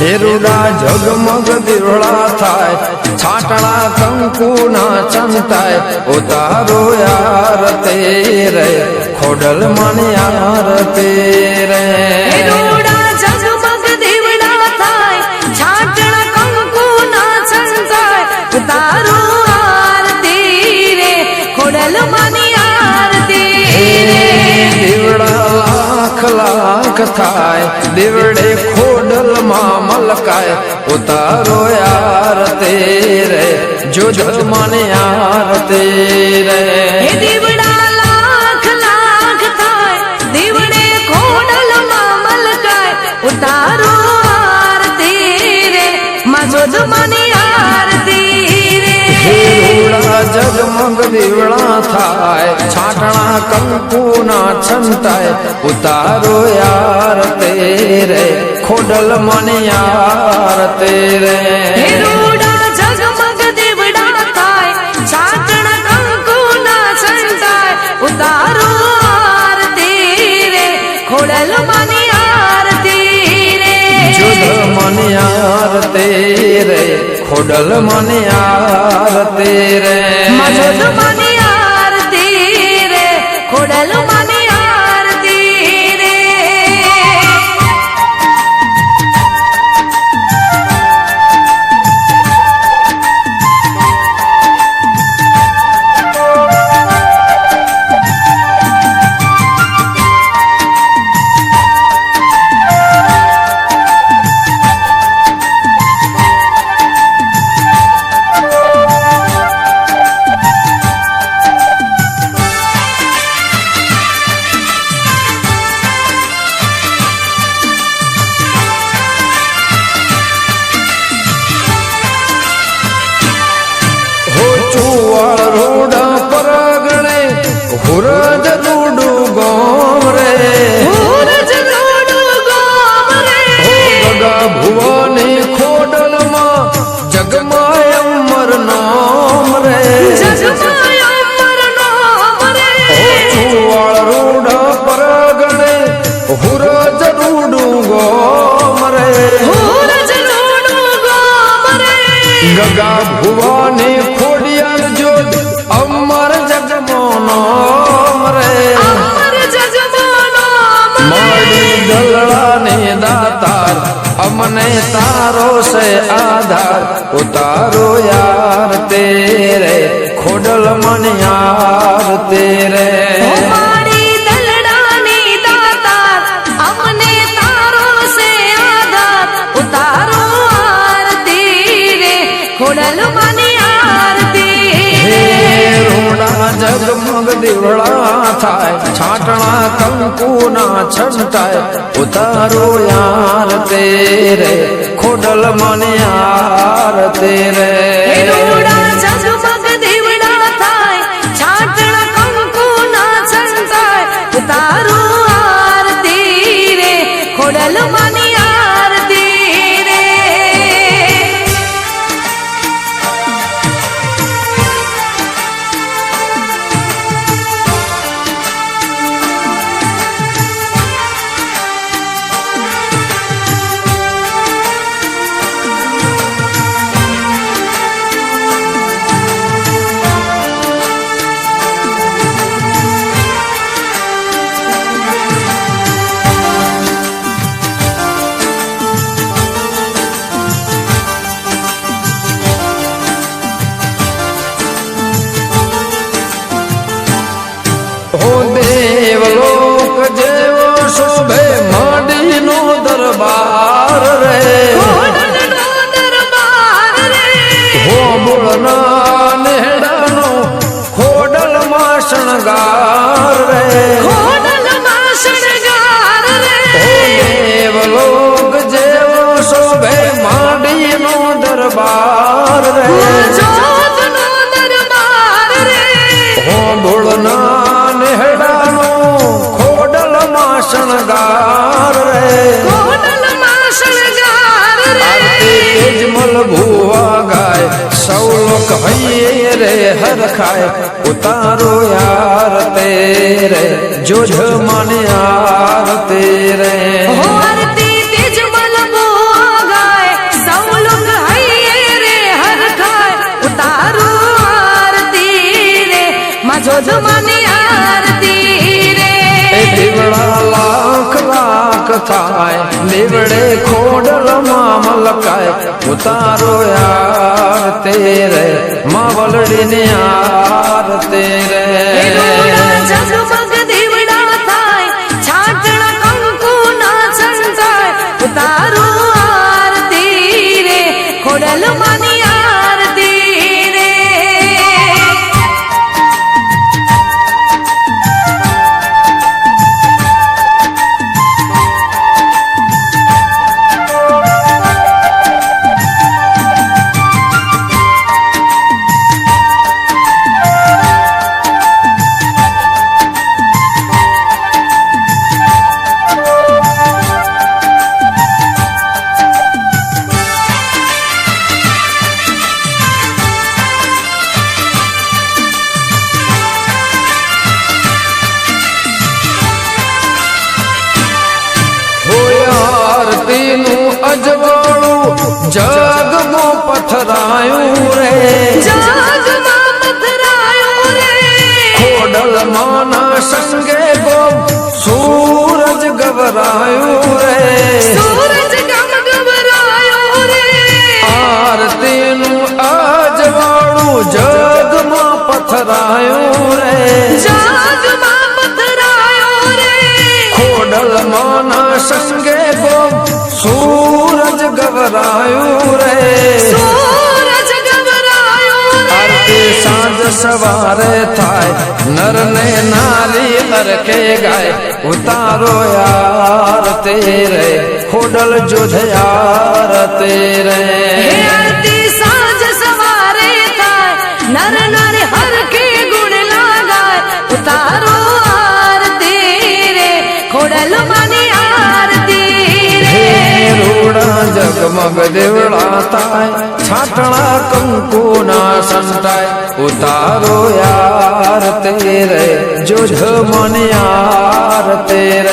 દેરુડા જગમગ દીવડા થાય, છાટણા કંકુના ચંતાય, ઉતારો યાર તેરે, ખોડલ મન યાર તેરે રૂડા લાખ લાખ થાય. દીવડે ખોડલમાં મલકાય. ઉતારો યાર તેરે, જો જગમન યાર તેરે. હે દીવડા લાખ લાખ રે માની જગમગ દીવડા થાય છાટણા કંકુના છંતાય ઉતારો યાર તેરે ખોડલ મન યાર ઝગમગ કંકુના છંટાય ઉતારો આરતી રે ખોડલ માની આરતી રે જુદ મન યાર તેરે ખોડલ મન યાર હુરજ રૂડું. આધાર. ઉતારો યાર તેરે ખોડલ મન યાર તેરે. જગમગ દલડાની તારો રે રે દીવડા થાય, છાટણા કંકુના છંટાય, ઉતારો યાર તેરે, ખોડલ મન યાર તેરે. કંકુના છંટાય, ઉતારો આરતી રે શણગાર રે ખોડલમાં શણગાર રે તેજમલ ભુવા ગાય સૌ લોક હૈયે રે હર ખાય ઉતારો યાર તેરે જોજ મન ખાય લીવડે ખોડલમાં મલકાય ઉતારો યાર તેરે માં વલડીને આર તેરે জয় સાંજ સવારે થાય નર ને નારી હરકે ગાય ઉતારો યાર તેરે ખોડલ જોધયાર તેરે. જગમગ દેવળા થાય છાટણા કંકુના સંતાય ઉતારો યાર તેરે જો મને યાર તેરે